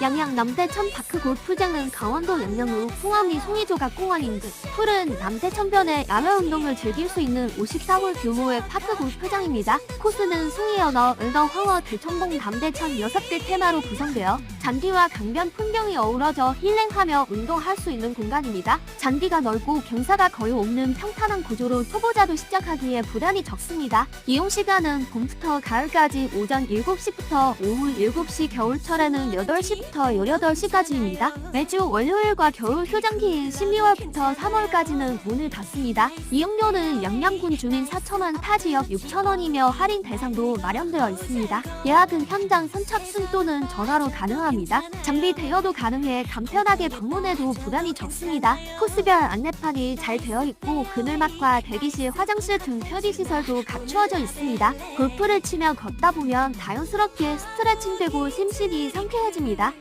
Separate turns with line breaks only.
양양 남대천 다크 골프장은 강원도 양양으로 풍암리 송이조각 공원 인근 풀은 남대천변에 야외 운동을 즐길 수 있는 54홀 규모의 파크 골프장입니다. 코스는 숭이 언어, 은어, 황어, 대천봉, 남대천 6개 테마로 구성되어 잔디와 강변 풍경이 어우러져 힐링하며 운동할 수 있는 공간입니다. 잔디가 넓고 경사가 거의 없는 평탄한 구조로 초보자도 시작하기에 부담이 적습니다. 이용 시간은 봄부터 가을까지 오전 7시부터 오후 7시 겨울철에는 8시부터 18시까지입니다. 매주 월요일과 겨울 휴장기인 12월부터 3월까지는 문을 닫습니다. 이용료는 양양군 주민 4천원 타 지역 6천원이며 할인 대상도 마련되어 있습니다. 예약은 현장 선착순 또는 전화로 가능합 니다. 장비 대여도 가능해 간편하게 방문해도 부담이 적습니다. 코스별 안내판이 잘 되어 있고 그늘막과 대기실, 화장실 등 편의시설도 갖추어져 있습니다. 골프를 치며 걷다 보면 자연스럽게 스트레칭되고 심신이 상쾌해집니다.